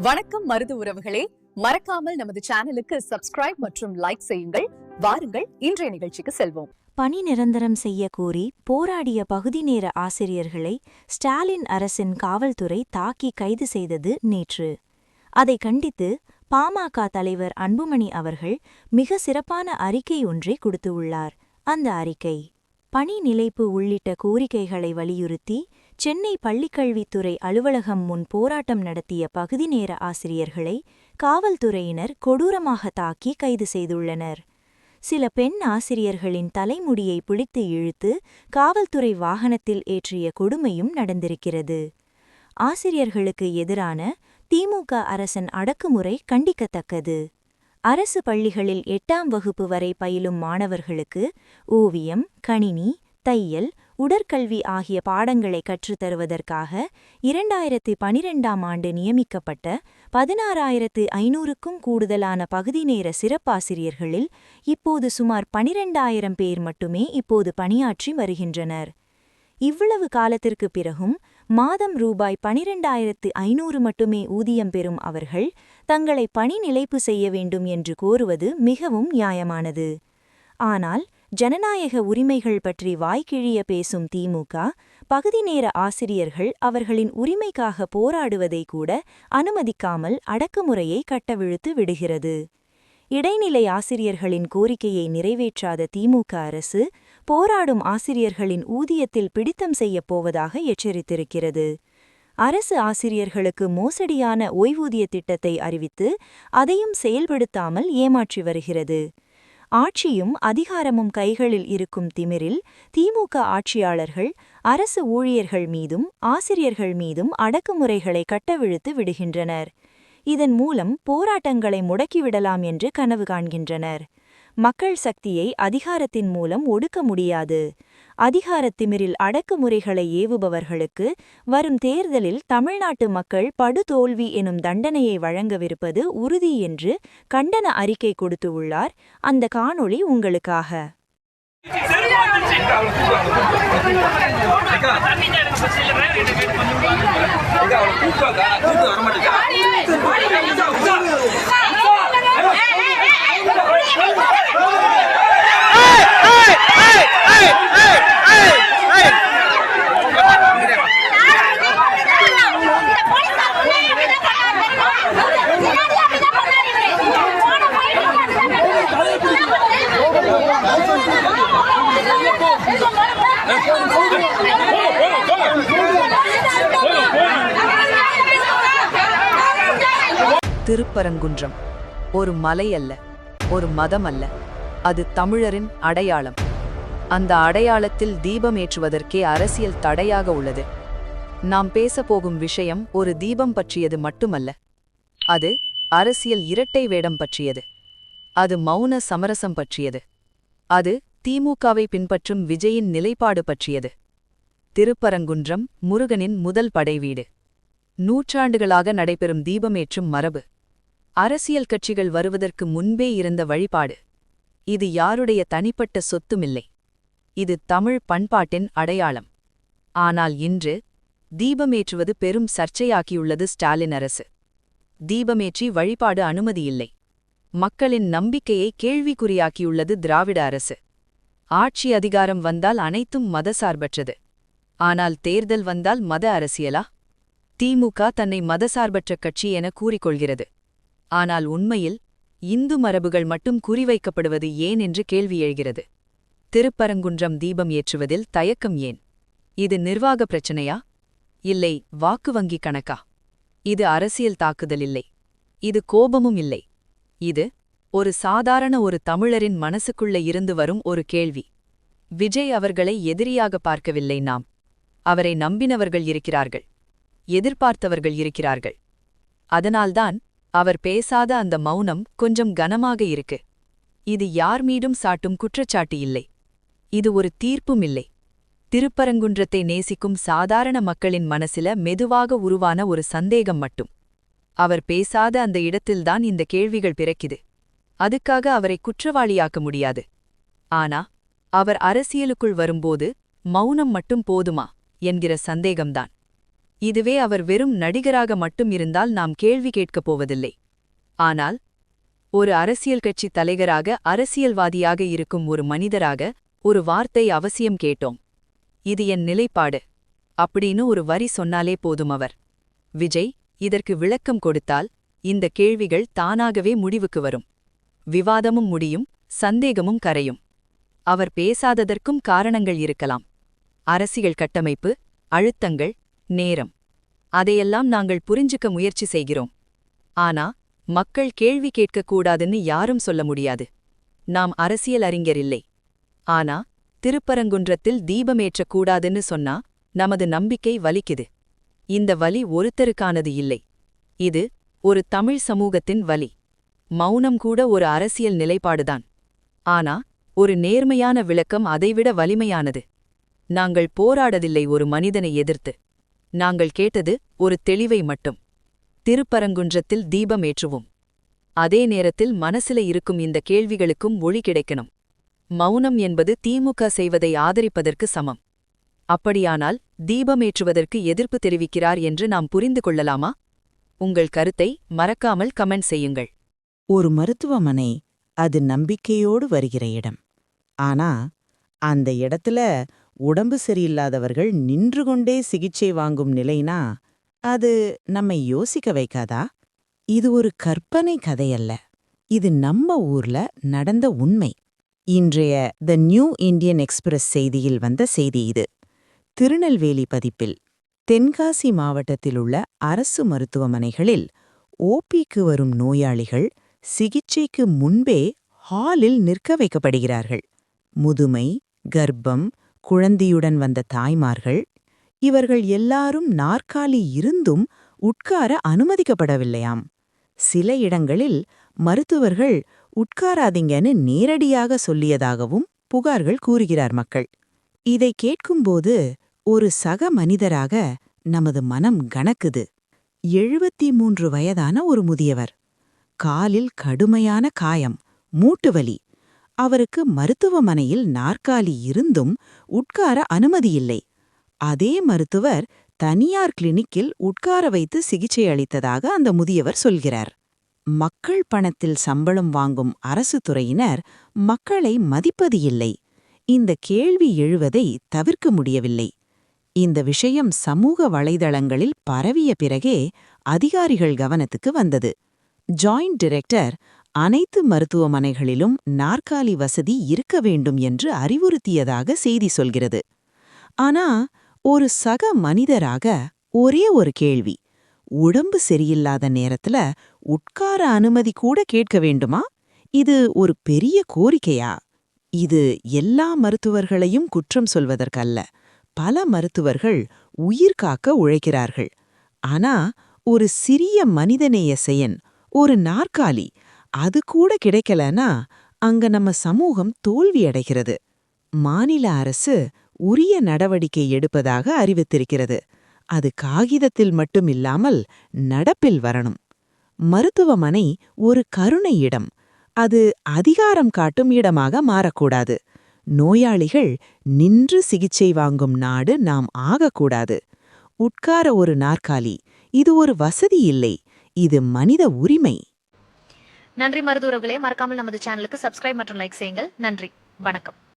வணக்கம் மருது உறவுகளே. மறக்காமல் நமது சேனலுக்கு சப்ஸ்கிரைப் மற்றும் லைக் செய்யுங்கள். வாருங்கள் இன்றைய நிகழ்ச்சிக்கு செல்வோம். பணி நிரந்தரம் செய்ய கோரி போராடிய பகுதி நேர ஆசிரியர்களை ஸ்டாலின் அரசின் காவல்துறை தாக்கி கைது செய்தது நேற்று. அதை கண்டித்து பாமக தலைவர் அன்புமணி அவர்கள் மிக சிறப்பான அறிக்கை ஒன்றை கொடுத்துள்ளார் அந்த அறிக்கை பணி நிலைப்பு உள்ளிட்ட கோரிக்கைகளை வலியுறுத்தி சென்னை பள்ளிக்கல்வித்துறை அலுவலகம் முன் போராட்டம் நடத்திய பகுதி நேர ஆசிரியர்களை காவல்துறையினர் கொடூரமாக தாக்கி கைது செய்துள்ளனர். சில பெண் ஆசிரியர்களின் தலைமுடியை பிடித்து இழுத்து காவல்துறை வாகனத்தில் ஏற்றிய கொடுமையும் நடந்திருக்கிறது. ஆசிரியர்களுக்கு எதிரான திமுக அரசன் அடக்குமுறை கண்டிக்கத்தக்கது. அரசு பள்ளிகளில் எட்டாம் வகுப்பு வரை பயிலும் மாணவர்களுக்கு ஓவியம் கணினி தையல் உடற்கல்வி ஆகிய பாடங்களை கற்றுத்தருவதற்காக இரண்டாயிரத்து பனிரெண்டாம் ஆண்டு நியமிக்கப்பட்ட பதினாறாயிரத்து ஐநூறுக்கும் கூடுதலான பகுதி நேர சிறப்பாசிரியர்களில் இப்போது சுமார் பனிரெண்டாயிரம் பேர் மட்டுமே இப்போது பணியாற்றி வருகின்றனர். இவ்வளவு காலத்திற்கு பிறகும் மாதம் ரூபாய் பனிரெண்டாயிரத்து ஐநூறு மட்டுமே ஊதியம் பெறும் அவர்கள் தங்களை பணி நிலைப்பு செய்ய வேண்டும் என்று கோருவது மிகவும் நியாயமானது. ஆனால் ஜனநாயக உரிமைகள் பற்றி வாய்க்கிழிய பேசும் திமுக பகுதி நேர ஆசிரியர்கள் அவர்களின் உரிமைக்காக போராடுவதை கூட அனுமதிக்காமல் அடக்குமுறையை கட்டவிழுத்து விடுகிறது. இடைநிலை ஆசிரியர்களின் கோரிக்கையை நிறைவேற்றாத திமுக அரசு போராடும் ஆசிரியர்களின் ஊதியத்தில் பிடித்தம் செய்யப் போவதாக எச்சரித்திருக்கிறது. அரசு ஆசிரியர்களுக்கு மோசடியான ஓய்வூதிய திட்டத்தை அறிவித்து அதையும் செயல்படுத்தாமல் ஏமாற்றி வருகிறது. ஆட்சியும் அதிகாரமும் கைகளில் இருக்கும் திமிரில் திமுக ஆட்சியாளர்கள் அரசு ஊழியர்கள் மீதும் ஆசிரியர்கள் மீதும் அடக்குமுறைகளை கட்டவிழுத்து விடுகின்றனர். இதன் மூலம் போராட்டங்களை முடக்கிவிடலாம் என்று கனவு காண்கின்றனர். மக்கள் சக்தியை அதிகாரத்தின் மூலம் ஒடுக்க முடியாது. அதிகாரத்திமிரில் அடக்குமுறைகளை ஏவுபவர்களுக்கு வரும் தேர்தலில் தமிழ்நாட்டு மக்கள் படுதோல்வி எனும் தண்டனையை வழங்கவிருப்பது உறுதி என்று கண்டன அறிக்கை கொடுத்துள்ளார் அந்த காணொளி உங்களுக்காக. திருப்பரங்குன்றம். ஒரு மலை அல்ல ஒரு மதம் அல்ல அது தமிழரின் அடையாளம். அந்த அடையாளத்தில் தீபம் ஏற்றுவதற்கே அரசியல் தடையாக உள்ளது. நாம் பேசப் போகும் விஷயம் ஒரு தீபம் பற்றியது மட்டுமல்ல. அது அரசியல் இரட்டை வேடம் பற்றியது. அது மௌன சமரசம் பற்றியது. அது திமுகவை பின்பற்றும் விஜயின் நிலைப்பாடு பற்றியது. திருப்பரங்குன்றம் முருகனின் முதல் படைவீடு நூற்றாண்டுகளாக நடைபெறும் தீபமேற்றும் மரபு. அரசியல் கட்சிகள் வருவதற்கு முன்பே இருந்த வழிபாடு. இது யாருடைய தனிப்பட்ட சொத்துமில்லை. இது தமிழ் பண்பாட்டின் அடையாளம். ஆனால் இன்று தீபமேற்றுவது பெரும் சர்ச்சையாக்கியுள்ளது ஸ்டாலின் அரசு. தீபமேற்றி வழிபாடு அனுமதியில்லை. மக்களின் நம்பிக்கையை கேள்விக்குறியாக்கியுள்ளது திராவிட அரசு. ஆட்சி அதிகாரம் வந்தால் அனைத்தும் மதசார்பற்றது. ஆனால் தேர்தல் வந்தால் மத அரசியலா? திமுக தன்னை மதசார்பற்ற கட்சி என கூறிக்கொள்கிறது. ஆனால் உண்மையில் இந்து மரபுகள் மட்டும் குறிவைக்கப்படுவது ஏன் என்று கேள்வி எழுகிறது. திருப்பரங்குன்றம் தீபம் ஏற்றுவதில் தயக்கம் ஏன்? இது நிர்வாக பிரச்சனையா? இல்லை வாக்கு வங்கி கணக்கா? இது அரசியல் தாக்குதல் இல்லை இது கோபமும் இல்லை. இது ஒரு சாதாரண ஒரு தமிழரின் மனசுக்குள்ள இருந்து வரும் ஒரு கேள்வி. விஜய் அவர்களை எதிரியாக பார்க்கவில்லை நாம். அவரை நம்பினவர்கள் இருக்கிறார்கள். எதிர்பார்த்தவர்கள் இருக்கிறார்கள். அதனால்தான் அவர் பேசாத அந்த மௌனம் கொஞ்சம் கனமாக இருக்கு. இது யார் மீதும் சாட்டும் குற்றச்சாட்டு இல்லை. இது ஒரு தீர்ப்பும் இல்லை. திருப்பரங்குன்றத்தை நேசிக்கும் சாதாரண மக்களின் மனசில மெதுவாக உருவான ஒரு சந்தேகம் மட்டும். அவர் பேசாத அந்த இடத்தில்தான் இந்த கேள்விகள் பிறக்குது. அதுக்காக அவரை குற்றவாளியாக்க முடியாது. ஆனா அவர் அரசியலுக்குள் வரும்போது மௌனம் மட்டும் போதுமா? என்கிற சந்தேகம்தான். இதுவே அவர் வெறும் நடிகராக மட்டும் இருந்தால் நாம் கேள்வி கேட்கப் போவதில்லை. ஆனால் ஒரு அரசியல் கட்சி தலைவராக அரசியல்வாதியாக இருக்கும் ஒரு மனிதராக ஒரு வார்த்தை அவசியம் கேட்டோம். இது என் நிலைப்பாடு அப்படின்னு ஒரு வரி சொன்னாலே போதும் அவர். விஜய் இதற்கு விளக்கம் கொடுத்தால் இந்த கேள்விகள் தானாகவே முடிவுக்கு வரும். விவாதமும் முடியும் சந்தேகமும் கரையும். அவர் பேசாததற்கும் காரணங்கள் இருக்கலாம். அரசியல் கட்டமைப்பு அழுத்தங்கள் நேரம். அதையெல்லாம் நாங்கள் புரிஞ்சுக்க முயற்சி செய்கிறோம். ஆனா மக்கள் கேள்வி கேட்கக்கூடாதுன்னு யாரும் சொல்ல முடியாது. நாம் அரசியல் அறிஞர் இல்லை. ஆனா திருப்பரங்குன்றத்தில் தீபமேற்றக்கூடாதுன்னு சொன்னா நமது நம்பிக்கை வலிக்குது. இந்த வலி ஒருத்தருக்கானது இல்லை. இது ஒரு தமிழ் சமூகத்தின் வலி. மௌனம் கூட ஒரு அரசியல் நிலைப்பாடுதான். ஆனா ஒரு நேர்மையான விளக்கம் அதைவிட வலிமையானது. நாங்கள் போராடதில்லை ஒரு மனிதனை எதிர்த்து. நாங்கள் கேட்டது ஒரு தெளிவை மட்டும். திருப்பரங்குன்றத்தில் தீபம் ஏற்றுவோம். அதே நேரத்தில் மனசில இருக்கும் இந்த கேள்விகளுக்கும் ஒளி கிடைக்கணும். மௌனம் என்பது திமுக செய்வதை ஆதரிப்பதற்கு சமம். அப்படியானால் தீபமேற்றுவதற்கு எதிர்ப்பு தெரிவிக்கிறார் என்று நாம் புரிந்து கொள்ளலாமா? உங்கள் கருத்தை மறக்காமல் கமெண்ட் செய்யுங்கள். ஒரு மருத்துவமனை அது நம்பிக்கையோடு வருகிற இடம். ஆனா அந்த இடத்துல உடம்பு சரியில்லாதவர்கள் நின்று கொண்டே சிகிச்சை வாங்கும் நிலைனா அது நம்மை யோசிக்க வைக்காதா? இது ஒரு கற்பனை கதையல்ல. இது நம்ம ஊர்ல நடந்த உண்மை. இன்றைய த நியூ இந்தியன் எக்ஸ்பிரஸ் செய்தியில் வந்த செய்தி இது. திருநெல்வேலி பதிப்பில் தென்காசி மாவட்டத்தில் உள்ள அரசு மருத்துவமனைகளில் ஓபிக்கு வரும் நோயாளிகள் சிகிச்சைக்கு முன்பே ஹாலில் நிற்க வைக்கப்படுகிறார்கள். முதுமை கர்ப்பம் குழந்தையுடன் வந்த தாய்மார்கள் இவர்கள் எல்லாரும் நாற்காலி இருந்தும் உட்கார அனுமதிக்கப்படவில்லையாம். சில இடங்களில் மருத்துவர்கள் உட்காராதீங்கன்னு நேரடியாக சொல்லியதாகவும் புகார்கள் கூறுகிறார் மக்கள். இதை கேட்கும்போது ஒரு சக மனிதராக நமது மனம் கணக்குது எழுபத்தி மூன்று வயதான ஒரு முதியவர். காலில் கடுமையான காயம் மூட்டுவலி அவருக்கு மருத்துவமனையில் நாற்காலி இருந்தும் உட்கார அனுமதியில்லை அதே மருத்துவர் தனியார் கிளினிக்கில் உட்கார வைத்து சிகிச்சை அளித்ததாக அந்த முதியவர் சொல்கிறார். மக்கள் பணத்தில் சம்பளம் வாங்கும் அரசு துறையினர் மக்களை மதிப்பது இல்லை. இந்த கேள்வி எழுவதை தவிர்க்க முடியவில்லை. இந்த விஷயம் சமூக வலைதளங்களில் பரவிய பிறகே அதிகாரிகள் கவனத்துக்கு வந்தது. ஜாயிண்ட் டிரெக்டர் அனைத்து மருத்துவமனைகளிலும் நாற்காலி வசதி இருக்க வேண்டும் என்று அறிவுறுத்தியதாக செய்தி சொல்கிறது. ஆனா ஒரு சக மனிதராக ஒரே ஒரு கேள்வி. உடம்பு சரியில்லாத நேரத்துல உட்கார அனுமதி கூட கேட்க வேண்டுமா? இது ஒரு பெரிய கோரிக்கையா? இது எல்லா மருத்துவர்களையும் குற்றம் சொல்வதற்கல்ல. பல மருத்துவர்கள் உயிர் காக்க உழைக்கிறார்கள். ஆனா ஒரு சிறிய மனிதநேய செயன் ஒரு நாற்காலி அது கூட கிடைக்கலனா அங்க நம்ம சமூகம் தோல்வியடைகிறது. மாநில அரசு உரிய நடவடிக்கை எடுப்பதாக அறிவித்திருக்கிறது. அது காகிதத்தில் மட்டும் இல்லாமல் நடப்பில் வரணும். மருத்துவமனை ஒரு கருணை இடம். அது அதிகாரம் காட்டும் இடமாக மாறக்கூடாது. நோயாளிகள் நின்று சிகிச்சை வாங்கும் நாடு நாம் ஆகக்கூடாது. உட்கார ஒரு நாற்காலி. இது ஒரு வசதி இல்லை. இது மனித உரிமை. நன்றி மருத்துவர்களே. மறக்காமல் நமது சேனலுக்கு சப்ஸ்கிரைப் மற்றும் லைக் செய்யுங்கள். நன்றி. வணக்கம்.